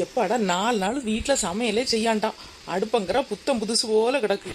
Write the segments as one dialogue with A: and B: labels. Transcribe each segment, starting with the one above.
A: எப்பாடா நாலு நாள் வீட்டில் சமையலே செய்யாண்டான் அடுப்பங்கிற புத்தம் புதுசு போல கிடக்கு.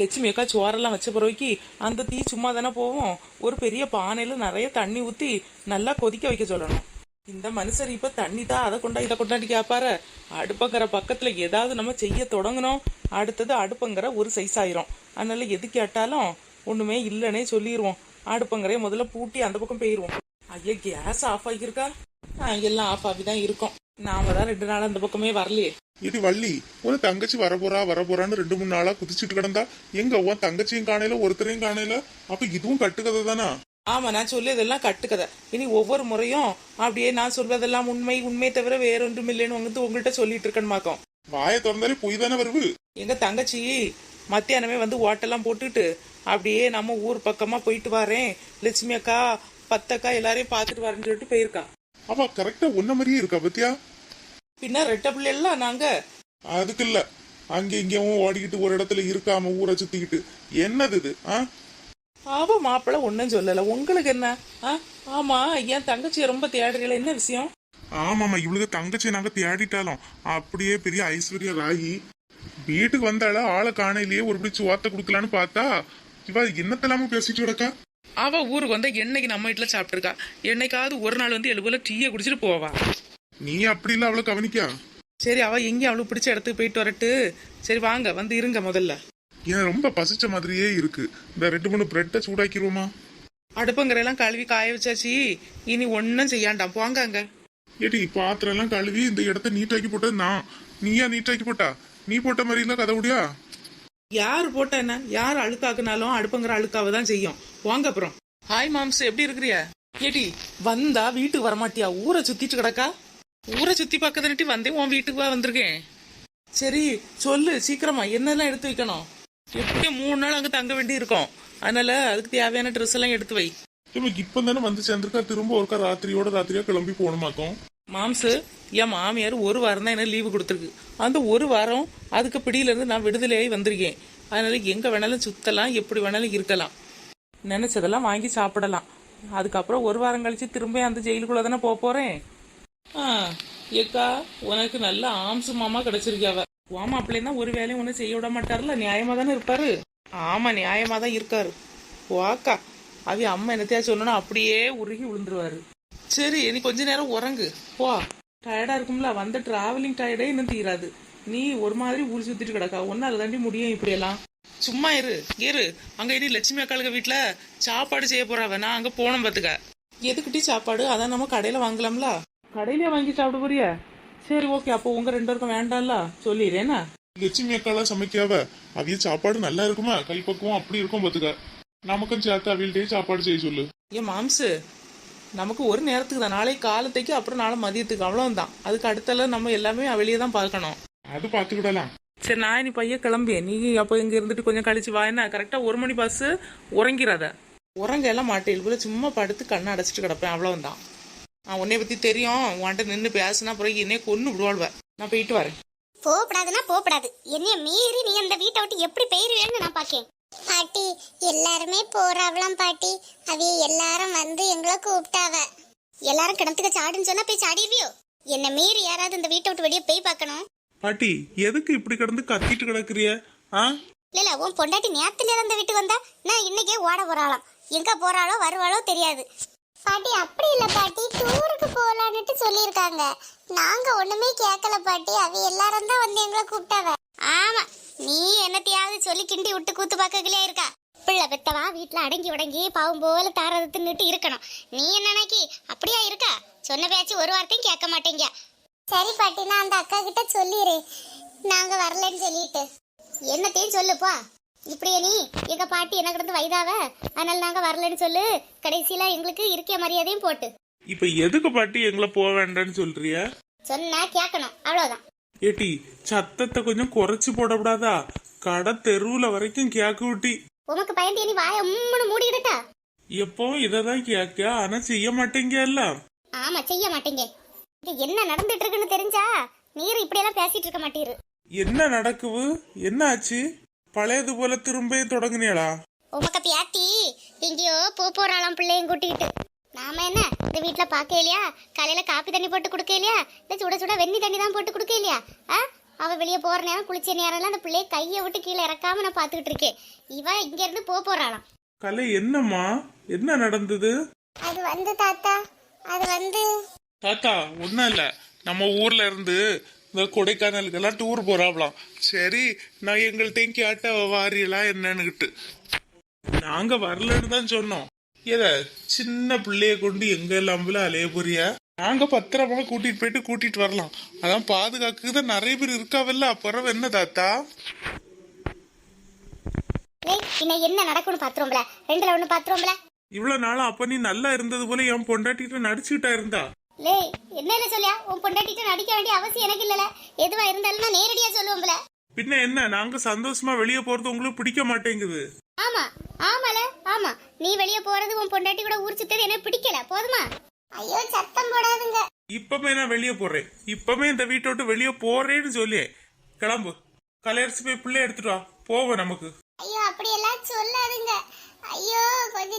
A: லட்சுமி அக்கா சோறெல்லாம் வச்ச பிறவைக்கு அந்த தீ சும்மா தானே போவோம் ஒரு பெரிய பானையில் நிறைய தண்ணி ஊற்றி நல்லா கொதிக்க வைக்க சொல்லணும். இந்த மனுஷர் இப்போ தண்ணி தான் அதை கொண்டா இதை கொண்டாடி கேட்பாரு அடுப்பங்கிற பக்கத்தில் ஏதாவது நம்ம செய்ய தொடங்கணும். அடுத்தது அடுப்பங்கிற ஒரு சைஸ் ஆயிரும். அதனால எது கேட்டாலும் ஒன்றுமே இல்லைன்னே சொல்லிடுவோம் அடுப்பங்கரைய முதல்ல பூட்டி அந்த பக்கம் போயிடுவோம் ஐயா கேஸ் ஆஃப் ஆகியிருக்கா? எல்லாம் ஆஃப் ஆகி தான் இருக்கும். நாம தான் ரெண்டு நாள் அந்த பக்கமே வரலையே.
B: இது வள்ளி உன் தங்கச்சி வரப்போறா வரப்போறான்னு ரெண்டு மூணு நாளா குதிச்சுட்டு கிடந்தா எங்க உன் தங்கச்சியும் காணையில ஒருத்தரையும் காணையில அப்ப இதுவும் கட்டுக்கதை தானா?
A: ஆமா நான் சொல்லியதெல்லாம் கட்டுக்கதை. இனி ஒவ்வொரு முறையும் அப்படியே நான் சொல்வதெல்லாம் உண்மை உண்மை தவிர வேற ஒன்றும் இல்லைன்னு வந்து உங்கள்கிட்ட சொல்லிட்டு இருக்கணுமாக்கும்
B: வாயை திறந்தாலே பொய் தானே வருவு
A: எங்க தங்கச்சி மத்தியானமே வந்து ஓட்டெல்லாம் போட்டுட்டு அப்படியே நம்ம ஊர் பக்கமா போயிட்டு வரேன். லட்சுமி அக்கா பத்தக்கா எல்லாரையும் பார்த்துட்டு வரேன்னு சொல்லிட்டு போயிருக்கா.
B: அவ கரெக்டா உன்ன மாதிரியே இருக்கா பத்தியா?
A: பின்ன ரெட்ட பிள்ளைலாம் நாங்க
B: அதுக்கு இல்ல அங்க இங்கேயும் ஓடிக்கிட்டு ஒரு இடத்துல இருக்காம ஊரை சுத்திக்கிட்டு. என்னது இது ஆ?
A: அவ மாப்பிள்ள ஒன்னும் சொல்லல. உங்களுக்கு என்ன ஆ? ஆமா என் தங்கச்சியை ரொம்ப தேடுறீங்களா என்ன விஷயம்?
B: ஆமாமா இவளுக்கு தங்கச்சி நாங்க தேடிட்டாலும். அப்படியே பெரிய ஐஸ்வர்யா ராகி வீட்டுக்கு வந்தால ஆளை காணையிலேயே ஒரு பிடி சோத்த குடுக்கலான்னு பார்த்தா இவ என்னத்தெல்லாம பேசிட்டு கிடக்கா?
A: அவ ஊருக்கு வந்தா என்னைக்கு நம்ம வீட்டுல சாப்பிட்டுருக்கா? என்னைக்காவது ஒரு நாள் வந்து எழுபதுல டீயை குடிச்சிட்டு போவா.
B: நீ அப்படி இல்ல அவளை கவனிக்கா.
A: சரி அவ எங்கேயும் அவளுக்கு பிடிச்ச இடத்துக்கு போயிட்டு வரட்டு. சரி வாங்க வந்து இருங்க முதல்ல.
B: எனக்கு ரொம்ப பசிச்ச மாதிரியே இருக்கு. இந்த ரெண்டு மூணு பிரெட்டை சூடாக்கிருவோமா?
A: அடுப்புங்கரையெல்லாம் கழுவி காய வச்சாச்சு. இனி ஒன்னும் செய்யாண்டாம் போங்க அங்க.
B: ஏடி பாத்திரம் எல்லாம் கழுவி இந்த இடத்த நீட்டாக்கி போட்டது நான். நீயா நீட்டாக்கி போட்டா? நீ போட்ட மாதிரி இல்ல கதை முடியா
A: யார் போட்டா என்ன? யார் அழுக்காக்குனாலும் அடுப்புங்கிற அழுக்காவை தான் செய்யும். வாங்க அப்புறம். ஹாய் மாம்ஸ் எப்படி இருக்கிறிய? ஏடி வந்தா வீட்டுக்கு வரமாட்டியா? ஊரை சுத்திட்டு கிடக்கா? ஊரை சுத்தி பக்கத்துனட்டி வந்தேன் உன் வீட்டுக்கு வா வந்திருக்கேன். சரி சொல்லு சீக்கிரமா. என்னெல்லாம் எடுத்து வைக்கணும்? எப்படியும் மூணு நாள் அங்க தங்க வேண்டி இருக்கும். அதனால அதுக்கு தேவையான ட்ரெஸ் எல்லாம் எடுத்து வை.
B: இவனுக்கு இப்ப தானே வந்து சேர்ந்திருக்கா? திரும்ப ஒருக்கா ராத்திரியோட ராத்திரியா கிளம்பி போகணுமாக்கும்?
A: மாம்சு என் மாமியார் ஒரு வாரம் தான் என்ன லீவு கொடுத்துருக்கு. அந்த ஒரு வாரம் அதுக்கு பிடியில இருந்து நான் விடுதலையாகி வந்திருக்கேன். அதனால எங்க வேணாலும் சுத்தலாம் எப்படி வேணாலும் இருக்கலாம். நினைச்சதெல்லாம் வாங்கி சாப்பிடலாம். அதுக்கப்புறம் ஒரு வாரம் கழிச்சு திரும்ப அந்த ஜெயிலுக்குள்ள தானே போக போறேன்? ஆ ஏக்கா உனக்கு நல்ல ஆம்சு மாமா கிடைச்சிருக்காவ உன் அப்படின்னா ஒரு வேலையும் ஒன்றும் செய்ய விட மாட்டார்ல நியாயமா தானே இருப்பாரு? ஆமா நியாயமா தான் இருக்காரு. வாக்கா அவ அம்மா என்னத்தையா சொன்னா அப்படியே உருகி விழுந்துருவாரு. சரி நீ கொஞ்ச நேரம் உறங்கு. போ. டயர்டா இருக்கும்ல வந்த டிராவலிங் டயர்டே இன்னும் தீராது. நீ ஒரு மாதிரி ஊர் சுத்திட்டு கிடக்கா ஒன்னால தாண்டி முடியும் இப்படியெல்லாம். சும்மா இரு இரு. அங்க இனி லட்சுமி அக்காளுக்கு வீட்டுல சாப்பாடு செய்ய போறாவ நான் அங்க போனோம் பாத்துக்க. எதுக்கிட்டி சாப்பாடு? அதான் நம்ம கடையில வாங்கலாம்ல. கடையிலே வாங்கி சாப்பிட போறியா? சரி ஓகே அப்போ உங்க ரெண்டு பேருக்கும் வேண்டாம்ல? சொல்லிடுறேன்னா
B: லட்சுமி அக்கால சமைக்காவ? அவிய சாப்பாடு நல்லா இருக்குமா? கைப்பக்குவம் அப்படி இருக்கும் பாத்துக்க. நமக்கும் சேர்த்து அவியல்ட்டே சாப்பாடு செய்ய சொல்லு.
A: ஏன் மாம்சு நமக்கு ஒரு நேரத்துக்கு தான். நாளைக்கு காலத்தைக்கு அப்புறம் நாளை மதியத்துக்கு. அவ்வளவுதான். அதுக்கு அடுத்தல நம்ம எல்லாமே வெளியே தான் பார்க்கணும்.
B: அது பாத்துக்கிடலாம்
A: சரி நான் நீ பையன் கிளம்பி நீ அப்போ இங்க இருந்துட்டு கொஞ்சம் கழிச்சு வா. என்ன? கரெக்டா ஒரு மணி பஸ் உறங்கிறாத உறங்க எல்லாம் மாட்டேன். கூட சும்மா படுத்து கண்ணை அடைச்சிட்டு கிடப்பேன். அவ்வளவுதான். உன்னை பத்தி தெரியும். உன்கிட்ட நின்று பேசினா பிறகு என்னைய கொன்னு விடுவாள்வ. நான் போயிட்டு வரேன்.
C: போகக்கூடாதுன்னா போகக்கூடாது என்னைய மீறி நீ அந்த வீட்டை விட்டு எப்படி போயிருவேன்னு நான் பார்க்கேன். பாட்டி எல்லாருமே போறாவலாம் பாட்டி. அவிய எல்லாரும் வந்து எங்களை கூப்பிட்டாவ. எல்லாரும் கிணத்துக்கு சாடுன்னு சொன்னா போய் சாடிடுவியோ? என்ன மீறி யாராவது இந்த வீட்டை விட்டு வெளியே போய் பார்க்கணும்?
B: பாட்டி எதுக்கு இப்படி கிடந்து கத்திட்டு கிடக்குறிய ஆ?
C: இல்ல இல்ல உன் பொண்டாட்டி நேத்துல இருந்த வீட்டுக்கு வந்தா நான் இன்னைக்கே ஓட போறாளாம். எங்க போறாளோ வருவாளோ தெரியாது. பாட்டி அப்படி இல்ல பாட்டி. டூருக்கு போலான்னுட்டு சொல்லியிருக்காங்க. நாங்க ஒண்ணுமே கேட்கல பாட்டி. அவ எல்லாரும் தான் வந்து எங்களை கூப்பிட்டாவ ஆமா நீ என்னத்தையாவது சொல்லி கிண்டி விட்டு கூத்து பார்க்கலையா இருக்கா? பிள்ளை பெத்தவா வீட்டுல அடங்கி உடங்கி பாவம் போல தாரதத்துன்னுட்டு இருக்கணும். நீ என்ன நினைக்கி அப்படியா இருக்கா? சொன்ன பேச்சு ஒரு வார்த்தையும் கேட்க மாட்டேங்க. சரி பாட்டி நான் அந்த அக்கா கிட்ட சொல்லிடு நாங்க வரலன்னு சொல்லிட்டு. என்னத்தையும் சொல்லுப்பா இப்படியே நீ எங்க பாட்டி என்ன கிடந்து வயதாவ அதனால நாங்க வரலன்னு சொல்லு. கடைசியில எங்களுக்கு இருக்கிய மரியாதையும் போட்டு.
B: இப்ப எதுக்கு பாட்டி எங்களை போக வேண்டாம்னு சொல்றிய?
C: சொன்னா கேட்கணும் அவ்வளவுதான்.
B: ஏட்டி சத்தத்தை கொஞ்சம் குறைச்சு போடக்கூடாதா கடை தெருவுல வரைக்கும் கேக்கு விட்டி
C: உமக்கு பயந்து நீ வாய உம்முன்னு மூடிக்கிட்டா
B: எப்போ இததான் கேட்க ஆனா செய்ய மாட்டேங்கல்ல
C: ஆமா செய்ய மாட்டீங்க. இது என்ன நடந்துட்டு இருக்குன்னு தெரிஞ்சா நீர் இப்படியெல்லாம் பேசிட்டு இருக்க மாட்டீரு.
B: என்ன நடக்குது என்ன ஆச்சு? பழையது போல திரும்ப தொடங்குனீங்களா
C: உமக்க பியாத்தி எங்கேயோ போ போறாளாம் பிள்ளையும் கூட்டிக்கிட்டு. நாம என்ன இந்த வீட்ல பார்க்க இல்லையா? காலையில காப்பி தண்ணி போட்டு கொடுக்க இல்லையா? இல்ல சுட சுட வெந்நி தண்ணி தான் போட்டு கொடுக்க இல்லையா? ஆ? அவ வெளியே போற நேரம் குளிச்ச நேரம்லாம் அந்த பிள்ளைய கையை விட்டு கீழே இறக்காம நான் பாத்துக்கிட்டு இருக்கேன். இவ இங்க இருந்து போக போறாளாம்.
B: கலை என்னம்மா? என்ன நடந்தது?
C: அது வந்து தாத்தா. அது வந்து
B: தாத்தா ஒன்றும் இல்லை. நம்ம ஊர்ல இருந்து இந்த கொடைக்கானலுக்கெல்லாம் டூர் போறாங்களாம். சரி நான் எங்கள்கிட்டையும் கேட்ட வாரியலா என்னன்னுகிட்டு நாங்க வரலன்னு தான் சொன்னோம். ஏத சின்ன பிள்ளைய கொண்டு எங்க எல்லாம்ல அலைய போறியா? நாங்க பத்திரமா கூட்டிட்டு போயிட்டு கூட்டிட்டு வரலாம். அதான் பாதுகாக்கு தான் நிறைய பேர் இருக்காவல்ல அப்புறம் என்ன தாத்தா?
C: இன்னும் என்ன நடக்கும்னு பாத்துருவோம்ல. ரெண்டுல ஒண்ணு பாத்துருவோம்ல.
B: இவ்வளவு நாளா அப்ப நீ நல்லா இருந்தது போல என் பொண்டாட்டிட்ட நடிச்சுக்கிட்டா இருந்தா?
C: லேய் என்னன்னு சொல்லியா? உன் பொண்டாட்டிட்ட நடிக்க வேண்டிய அவசியம் எனக்கு இல்லல. எதுவா இருந்தாலும் நான் நேரடியா சொல்லுவோம்ல
B: பின்ன என்ன? நாங்க சந்தோஷமா வெளியே போறது உங்களுக்கு பிடிக்க மாட்டேங்குது.
C: ஆமா ஆமால ஆமா. நீ வெளிய போறது உன் பொண்டாட்டி கூட ஊர் சுத்தது எனக்கு பிடிக்கல. போதுமா? ஐயோ சத்தம் போடாதுங்க.
B: இப்பமே நான் வெளியே போறேன். இப்பமே இந்த வீட்டை விட்டு வெளியே போறேன்னு சொல்லி கிளம்பு. கலையரசு போய் பிள்ளை எடுத்துட்டு வா. போவோம் நமக்கு.
C: ஐயோ அப்படி எல்லாம் சொல்லாதுங்க. ஐயோ இருங்க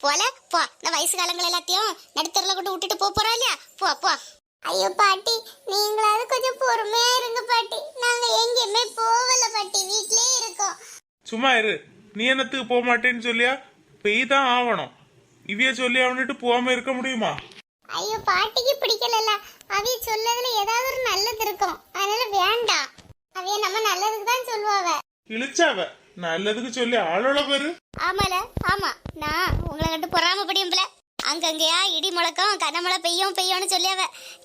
C: போல போ. இந்த வயசு காலங்கள் எல்லாத்தையும் நடுத்தரில் கொண்டு விட்டுட்டு போப் போறோம் இல்லையா? போ போ. ஐயோ பாட்டி நீங்களாவது கொஞ்சம் பொறுமையா இருங்க பாட்டி. நாங்க எங்கேயுமே போகல பாட்டி. வீட்லயே இருக்கோம்.
B: சும்மா இரு. நீ என்னத்துக்கு போக மாட்டேன்னு சொல்லியா? பெய் தான் ஆவணும். இவைய சொல்லி அவனுட்டு போகாம இருக்க முடியுமா?
C: ஐயோ பாட்டிக்கு பிடிக்கலல்ல. அவிய சொல்லதுல ஏதாவது ஒரு நல்லது இருக்கும். அதனால வேண்டாம். அவிய நம்ம நல்லதுக்கு தான் சொல்லுவாவ
B: இழிச்சாவ நல்லதுக்கு சொல்லி ஆளோட பேரு.
C: ஆமால ஆமா. நான் உங்களை கண்டு பொறாமப்படியும்ல அங்கங்கயா இடி முழக்கம் கனமழை பெய்யும் பெய்யும்னு சொல்லியாவ.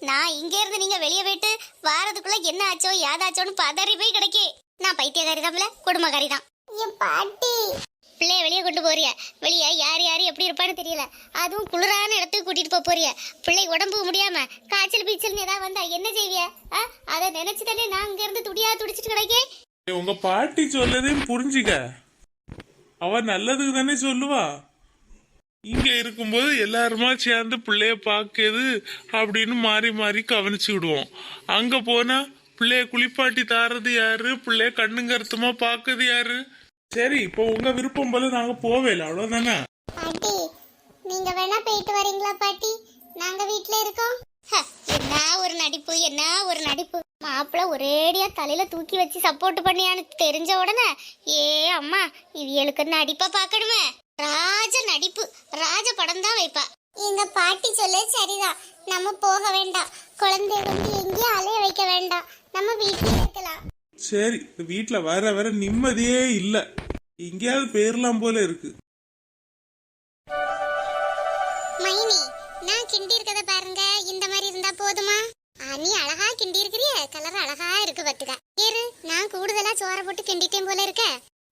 C: நான் இங்க இருந்து நீங்க வெளியே போயிட்டு வாரதுக்குள்ள என்ன ஆச்சோ யாதாச்சோன்னு பதறி போய் கிடைக்கே. நான் பைத்தியக்காரி தான்ல குடும்பக்காரி தான். பாட்டி. பிள்ளைய வெளியே கொண்டு போறிய? வெளியே யார் யார் எப்படி இருப்பான்னு தெரியல. அதுவும் குளிரான இடத்துக்கு கூட்டிட்டு போக போறிய? பிள்ளை உடம்பு முடியாம காய்ச்சல் பீச்சல் ஏதாவது வந்தா என்ன செய்விய? அதை நினைச்சு தானே நான் இங்க இருந்து துடியா துடிச்சிட்டு கிடைக்கேன்?
B: உங்க பாட்டி சொல்லதையும் புரிஞ்சுக்க. அவ நல்லதுக்கு தானே சொல்லுவா. இங்க இருக்கும்போது எல்லாருமா சேர்ந்து பிள்ளைய பாக்குது அப்படின்னு மாறி மாறி கவனிச்சு விடுவோம். அங்க போனா பிள்ளைய குளிப்பாட்டி தாரது யாரு? பிள்ளைய கண்ணுங்கருத்துமா பாக்குது யாரு? சரி இப்போ உங்க விருப்பம் போல நாங்க போவேல அவ்வளவுதானே?
C: பாட்டி நீங்க வேணா போயிட்டு வரீங்களா பாட்டி? நாங்க வீட்ல இருக்கோம். என்ன ஒரு நடிப்பு என்ன ஒரு நடிப்பு? மாப்பிள்ள ஒரேடியா தலையில தூக்கி வச்சு சப்போர்ட் பண்ணியான்னு தெரிஞ்ச உடனே ஏ அம்மா இவியலுக்கு நடிப்பா பார்க்கணுமே ராஜ நடிப்பு ராஜ படம் தான் வைப்பா. எங்க பாட்டி சொல்ல சரிதான் நம்ம போக வேண்டாம். குழந்தை வந்து எங்கேயும் அலைய வைக்க வேண்டாம். நம்ம வீட்டிலே இருக்கலாம்.
B: சரி வீட்டுல வர வர நிம்மதியே இல்ல. எங்கேயாவது போயிரலாம் போல இருக்கு.
C: நீ அழகா கிண்டி இருக்கிறிய கலர் அழகா இருக்கு பத்துக்க. ஏறு நான் கூடுதலா சோற போட்டு கிண்டிட்டேன் போல இருக்க.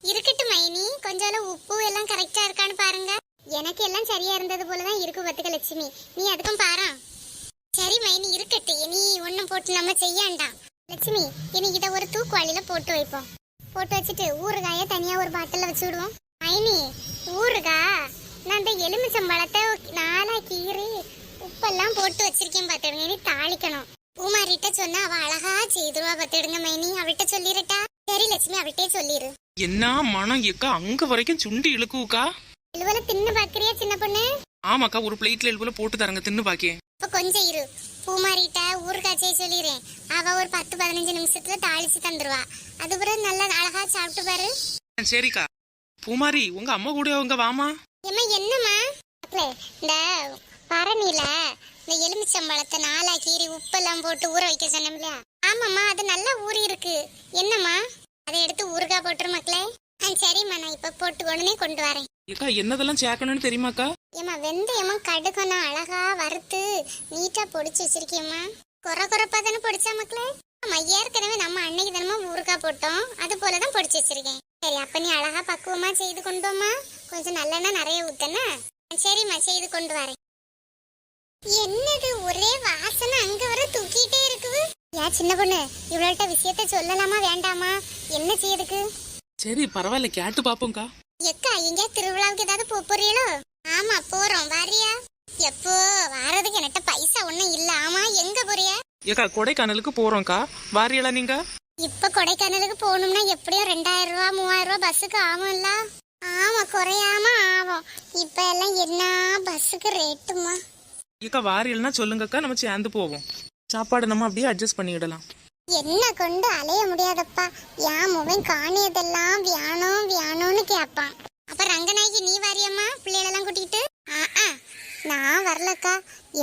C: இருக்கட்டும் மைனி. கொஞ்சம் உப்பு எல்லாம் கரெக்டா இருக்கான்னு பாருங்க. எனக்கு எல்லாம் சரியா இருந்தது போலதான் இருக்கு பத்துக்க லட்சுமி. நீ அதுக்கும் பாரா. சரி மைனி இருக்கட்டு இனி ஒண்ணும் போட்டு நம்ம செய்யாண்டாம் லட்சுமி இனி இத ஒரு தூக்குவாளியில போட்டு வைப்போம். போட்டு வச்சுட்டு ஊறுகாய தனியா ஒரு பாட்டில வச்சு விடுவோம். மைனி ஊறுகா. நான் இந்த எலுமிச்சம்பழத்தை நாளா கீறி உப்பெல்லாம் போட்டு வச்சிருக்கேன் பார்த்துடுங்க இனி தாளிக்கணும். சொன்னா அவ அழகா செய்துருவா பார்த்துடுங்க மைனி. அவள்கிட்ட சொல்லிருட்டா. சரி லட்சுமி அவள்கிட்டே சொல்லிரு.
A: என்ன மனம் எக்கா அங்க வரைக்கும் சுண்டி இழுக்குக்கா
C: இழுவல தின்னு பாக்குறியா சின்ன பொண்ணு?
A: ஆமாக்கா ஒரு பிளேட்ல எழுபல போட்டு தரங்க தின்னு பாக்கே.
C: இப்ப கொஞ்சம் இரு. பூமாரிட்ட ஊறுகாய் செய்ய சொல்லிடுறேன் அவ ஒரு பத்து பதினஞ்சு நிமிஷத்துல தாளிச்சு தந்துருவா. அது பிறகு நல்லா அழகா சாப்பிட்டு பாரு.
A: சரிக்கா. பூமாரி உங்க அம்மா கூட அவங்க வாமா?
C: ஏம்மா என்னம்மா? இந்த பரணில இந்த எலுமிச்சம்பழத்தை நாலா கீறி உப்பெல்லாம் போட்டு ஊற வைக்க சொன்னோம்ல. ஆமாம்மா அது நல்லா ஊறி இருக்கு. என்னம்மா? அதை எடுத்து ஊறுகாய் போட்டுரு மக்களே. ஆ சரிம்மா நான் இப்ப போட்டு உடனே கொண்டு வரேன்.
A: ஏக்கா என்னதெல்லாம் சேர்க்கணும்னு தெரியுமாக்கா?
C: ஏம்மா வெந்தயமா கடுகனா அழகா வறுத்து நீட்டா பொடிச்சு வச்சிருக்கியம்மா. குறை குறைப்பா தானே பொடிச்சா மக்களே? ஆமா ஏற்கனவே நம்ம அன்னைக்கு தானமா ஊறுகாய் போட்டோம். அது போலதான் பொடிச்சு வச்சிருக்கேன். சரி அப்ப நீ அழகா பக்குவமா செய்து கொண்டு வாம்மா. கொஞ்சம் நல்லெண்ணெய் நிறைய ஊத்தனா. சரிம்மா செய்து கொண்டு வரேன். என்னது ஒரே வாசனை அங்க வர தூக்கிட்டே இருக்குது? ஏன் சின்ன பொண்ணு இவ்வளோட்ட விஷயத்த சொல்லலாமா வேண்டாமா? என்ன செய்யுதுக்கு
A: சரி பரவாயில்ல கேட்டு பாப்போம்க்கா.
C: எக்கா எங்க திருவிழாவுக்கு ஏதாவது போப் போறீங்களோ? ஆமா போறோம் வாரியா? எப்போ வாரதுக்கு என்கிட்ட பைசா ஒண்ணும் இல்ல ஆமா எங்க போறிய?
A: ஏக்கா கொடைக்கானலுக்கு போறோம்க்கா. வாரியலா நீங்க?
C: இப்ப கொடைக்கானலுக்கு போகணும்னா எப்படியும் ரெண்டாயிரம் ரூபா மூவாயிரம் ரூபா பஸ்ஸுக்கு ஆகும்ல? ஆமா குறையாம ஆகும். இப்ப எல்லாம் என்ன பஸ்ஸுக்கு ரேட்டுமா
A: இக்கா வாரியல்னா சொல்லுங்கக்கா நம்ம சேர்ந்து போவோம். சாப்பாடு நம்ம அப்படியே அட்ஜஸ்ட் பண்ணிவிடலாம்
C: என்ன கொண்டு அலைய முடியாதப்பா? என் முகம் காணியதெல்லாம் வியானம் வியானம்னு கேட்பான். அப்ப ரங்கநாயகி நீ வாரியம்மா? பிள்ளைகளெல்லாம் கூட்டிகிட்டு ஆ ஆ, நான் வரலக்கா.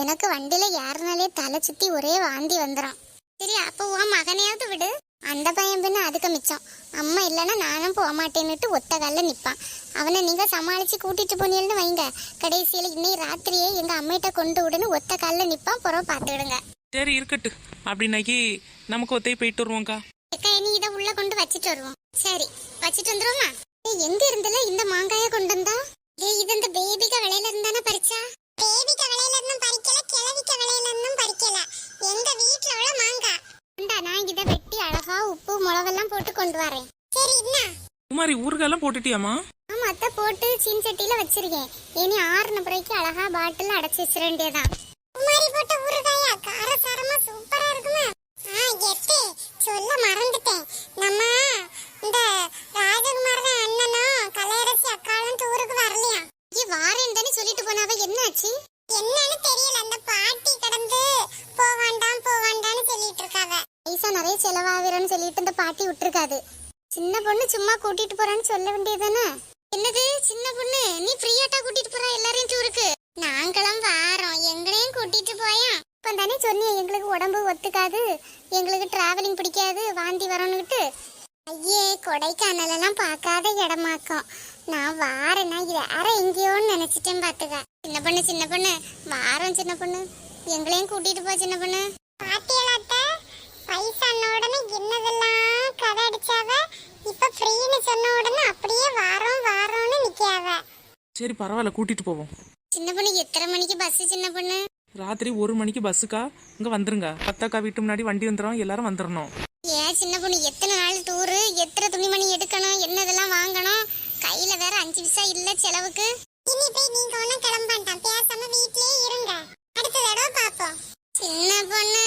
C: எனக்கு வண்டியில ஏறினாலே தலை சுத்தி ஒரே வாந்தி வந்துடும் சரி அப்போ உன் மகனையாவது விடு. அந்த பையன் பின்ன அதுக்கு மிச்சம். அம்மா இல்லைன்னா நானும் போக மாட்டேன்னுட்டு ஒத்த காலில் நிற்பான் அவனை நீங்க சமாளிச்சு கூட்டிட்டு போனீங்கன்னு வைங்க. கடைசியில் இன்னைக்கு ராத்திரியே எங்க அம்மையிட்ட கொண்டு விடுன்னு ஒத்த காலில் நிற்பான் புறம் பார்த்துக்கிடுங்க
A: சரி இருக்கட்டு அப்படின்னாக்கி நமக்கு ஒத்தையை போயிட்டு வருவோம்க்கா.
C: அக்கா நீ இதை உள்ள கொண்டு வச்சிட்டு வருவோம். சரி வச்சிட்டு வந்துருவோமா? ஏய், எங்க இருந்துல இந்த மாங்காய கொண்டு வந்தா? ஏய் இது இந்த பேபிக விலையில இருந்தானே பறிச்சா? பேபிக விலையில இருந்தும் பறிக்கல கிழவிக்க விலையில இருந்தும் பறிக்கல. போட்டு கொண்டு வரேன். சரி என்ன
A: குமாரி ஊறுகாயெல்லாம் போட்டுட்டியாமா
C: ஆமா அத்தை போட்டு சீன் சட்டியில வச்சிருக்கேன். இனி ஆறுன பிறகு அழகா பாட்டில் அடைச்சு வச்சிட வேண்டியதான் குமாரி போட்ட ஊறுகாயா? காரசாரமா சூப்பரா இருக்குமா? ஆ எட்டு சொல்ல மறந்துட்டேன். நம்ம இந்த ராஜகுமாரன் அண்ணனும் கலையரசி அக்காலும் டூருக்கு வரலையா? இ வாரேன் தானே சொல்லிட்டு போனாவ என்னாச்சு? என்னன்னு தெரியல. அந்த பாட்டி கடந்து போவாண்டாம் போவாண்டான்னு சொல்லிட்டு இருக்காவ. பைசா நிறைய செலவாகிறன்னு சொல்லிட்டு இந்த பாட்டி விட்டுருக்காது. சின்ன பொண்ணு சும்மா கூட்டிட்டு போறான்னு சொல்ல வேண்டியதானே என்னது சின்ன பொண்ணு? நீ ஃப்ரீயாட்டா கூட்டிட்டு போற எல்லாரையும் டூருக்கு நாங்களும் வாரோம். எங்களையும் கூட்டிட்டு போயா? இப்போ தானே சொன்னியே எங்களுக்கு உடம்பு ஒத்துக்காது. எங்களுக்கு டிராவலிங் பிடிக்காது. வாந்தி வரணுன்ட்டு ஐயே கொடைக்கானலெல்லாம் பார்க்காத இடமாக்கும். நான் வாரேன்னா வேற எங்கேயோன்னு நினைச்சிட்டேன் பார்த்துக்க. சின்ன பொண்ணு சின்ன பொண்ணு. வாரம் சின்ன பொண்ணு. எங்களையும் கூட்டிட்டு போ சின்ன பொண்ணு. பாட்டியலாத்த பைசான உடனே என்னதெல்லாம் கதை அடிச்சாவ? இப்ப ஃப்ரீன்னு சொன்ன உடனே அப்படியே வாரம் வாரம்னு நிக்காவ.
A: சரி பரவாயில்ல கூட்டிட்டு போவோம்.
C: சின்ன பொண்ணு எத்தனை மணிக்கு பஸ் சின்ன பொண்ணு?
A: ராத்திரி ஒரு மணிக்கு பஸ்ஸுக்கா இங்க வந்துருங்க. பத்தாக்கா வீட்டு முன்னாடி வண்டி வந்துடும் எல்லாரும் வந்துடணும்
C: ஏன் சின்ன பொண்ணு எத்தனை நாள் டூரு எத்தனை துணிமணி எடுக்கணும்? என்னதெல்லாம் வாங்கணும்? கையில வேற அஞ்சு விசா இல்ல செலவுக்கு. இனி போய் நீங்க ஒண்ணும் கிளம்பாண்டாம் பேசாம வீட்லயே இருங்க. அடுத்த தடவை பாப்போம் சின்ன பொண்ணு